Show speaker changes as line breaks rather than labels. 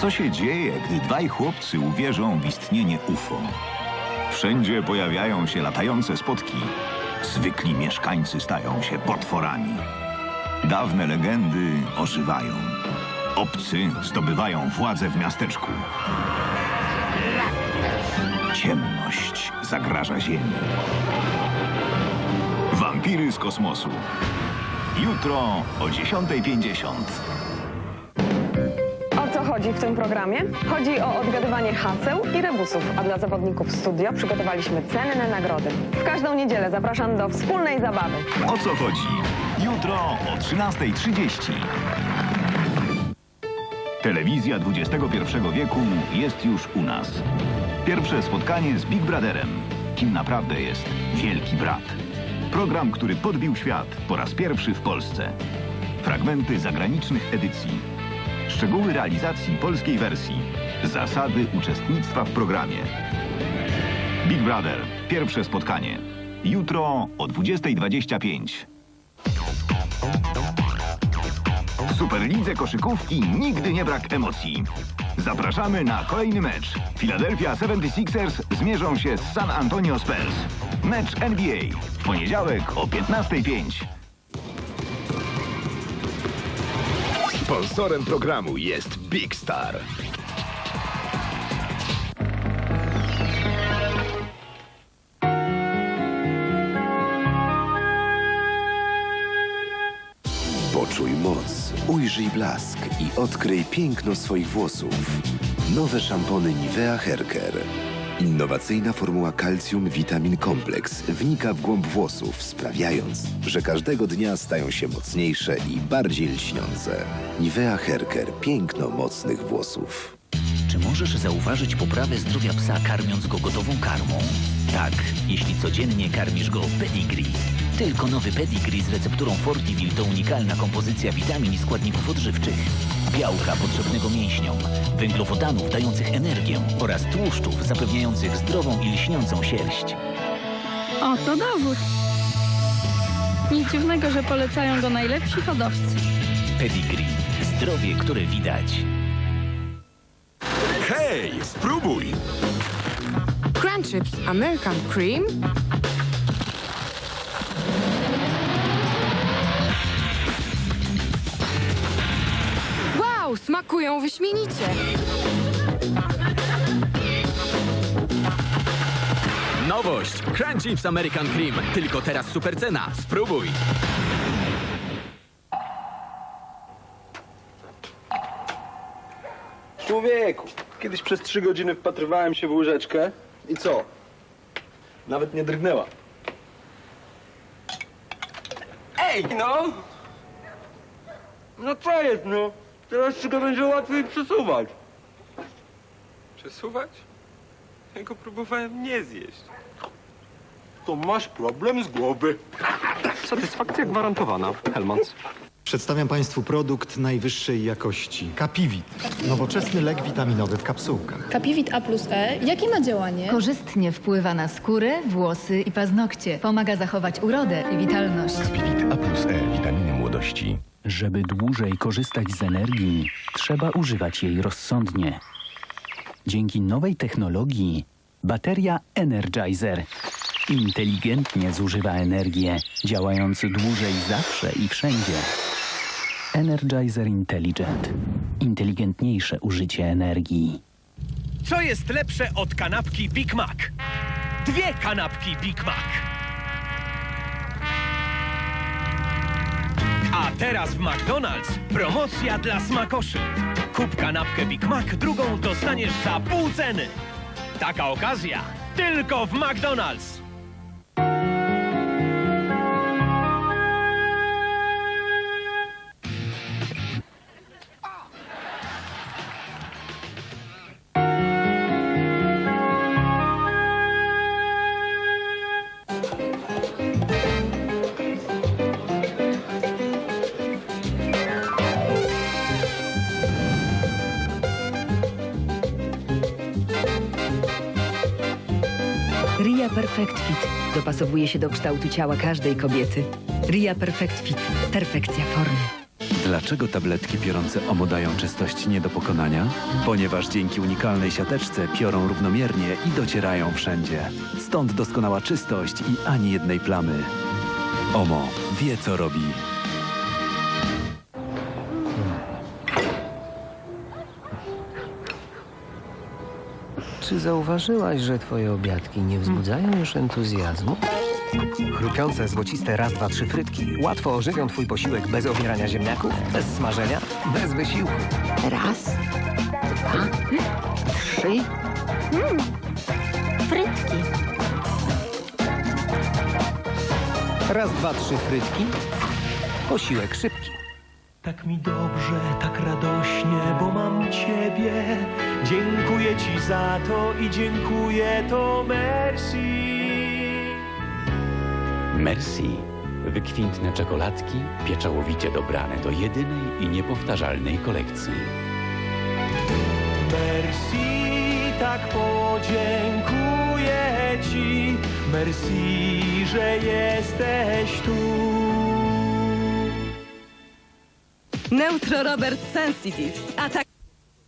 Co się dzieje, gdy dwaj chłopcy uwierzą w istnienie UFO? Wszędzie pojawiają się latające spotki. Zwykli mieszkańcy stają się potworami. Dawne legendy ożywają. Obcy zdobywają władzę w miasteczku. Ciemność zagraża Ziemi. Wampiry z kosmosu. Jutro o 10.50.
Chodzi w tym programie? Chodzi o odgadywanie haseł i rebusów, a dla zawodników studio przygotowaliśmy cenne nagrody. W każdą niedzielę zapraszam do wspólnej zabawy.
O co chodzi? Jutro o 13.30. Telewizja XXI wieku jest już u nas. Pierwsze spotkanie z Big Brotherem. Kim naprawdę jest Wielki Brat. Program, który podbił świat po raz pierwszy w Polsce. Fragmenty zagranicznych edycji. Szczegóły realizacji polskiej wersji. Zasady uczestnictwa w programie. Big Brother. Pierwsze spotkanie. Jutro o 20.25. W Superlidze koszykówki nigdy nie brak emocji. Zapraszamy na kolejny mecz. Philadelphia 76ers zmierzą się z San Antonio Spurs. Mecz NBA w poniedziałek o 15.05.
Sponsorem programu jest Big Star. Poczuj moc, ujrzyj blask i odkryj piękno swoich włosów. Nowe szampony Nivea Care. Innowacyjna formuła kalcium witamin kompleks wnika w głąb włosów, sprawiając, że każdego dnia stają się mocniejsze i bardziej lśniące. Nivea Care. Piękno mocnych włosów.
Czy możesz zauważyć poprawę zdrowia psa karmiąc go gotową karmą? Tak, jeśli codziennie karmisz go pedigree. Tylko nowy pedigree z recepturą Fortivil to unikalna kompozycja witamin i składników odżywczych. Białka potrzebnego mięśniom, węglowodanów dających energię oraz tłuszczów zapewniających zdrową i lśniącą sierść.
Oto dowód. Nic dziwnego, że polecają go najlepsi hodowcy.
Pedigree. Zdrowie, które widać.
Hej, spróbuj!
Crunchips American Cream? Smakują wyśmienicie!
Nowość! Crunchips American Cream. Tylko teraz super cena. Spróbuj!
Człowieku, kiedyś przez trzy godziny wpatrywałem się w łyżeczkę i co? Nawet nie drgnęła. Ej, no! No co jest, no? Teraz się go będzie łatwiej przesuwać.
Przesuwać? Ja go próbowałem nie zjeść.
To masz problem z głowy.
Satysfakcja gwarantowana. Helmans.
Przedstawiam Państwu produkt najwyższej jakości. Capivit. Nowoczesny lek witaminowy w kapsułkach.
Kapivit A plus E, jakie ma działanie?
Korzystnie wpływa na skórę, włosy i paznokcie. Pomaga zachować urodę i witalność.
Pivit A plus E, witaminy młodości.
Żeby dłużej korzystać z energii, trzeba używać jej rozsądnie. Dzięki nowej technologii bateria Energizer inteligentnie zużywa energię, działając dłużej zawsze i wszędzie. Energizer Intelligent. Inteligentniejsze użycie energii.
Co jest lepsze od kanapki Big Mac? Dwie kanapki Big Mac. A teraz w McDonald's promocja dla smakoszy. Kup kanapkę Big Mac, drugą dostaniesz za pół ceny. Taka okazja tylko w McDonald's.
Ria Perfect Fit dopasowuje się do kształtu ciała każdej kobiety. Ria Perfect Fit. Perfekcja formy.
Dlaczego tabletki piorące OMO dają czystość nie do pokonania? Ponieważ dzięki unikalnej siateczce piorą równomiernie i docierają wszędzie. Stąd doskonała czystość i ani jednej plamy. OMO wie co robi.
Czy zauważyłaś, że twoje obiadki nie wzbudzają już entuzjazmu? Chrupiące, złociste raz, dwa, trzy frytki łatwo ożywią twój posiłek bez obierania ziemniaków, bez smażenia, bez wysiłku.
Raz, dwa, trzy. Mm. Frytki.
Raz, dwa, trzy frytki, posiłek szybki.
Tak mi dobrze, tak radośnie, bo mam ciebie. Dziękuję ci za to i dziękuję to merci.
Merci. Wykwintne czekoladki, pieczołowicie dobrane do jedynej i niepowtarzalnej kolekcji.
Merci, tak podziękuję ci. Merci, że jesteś tu.
Neutro Robert Sensitive. Atak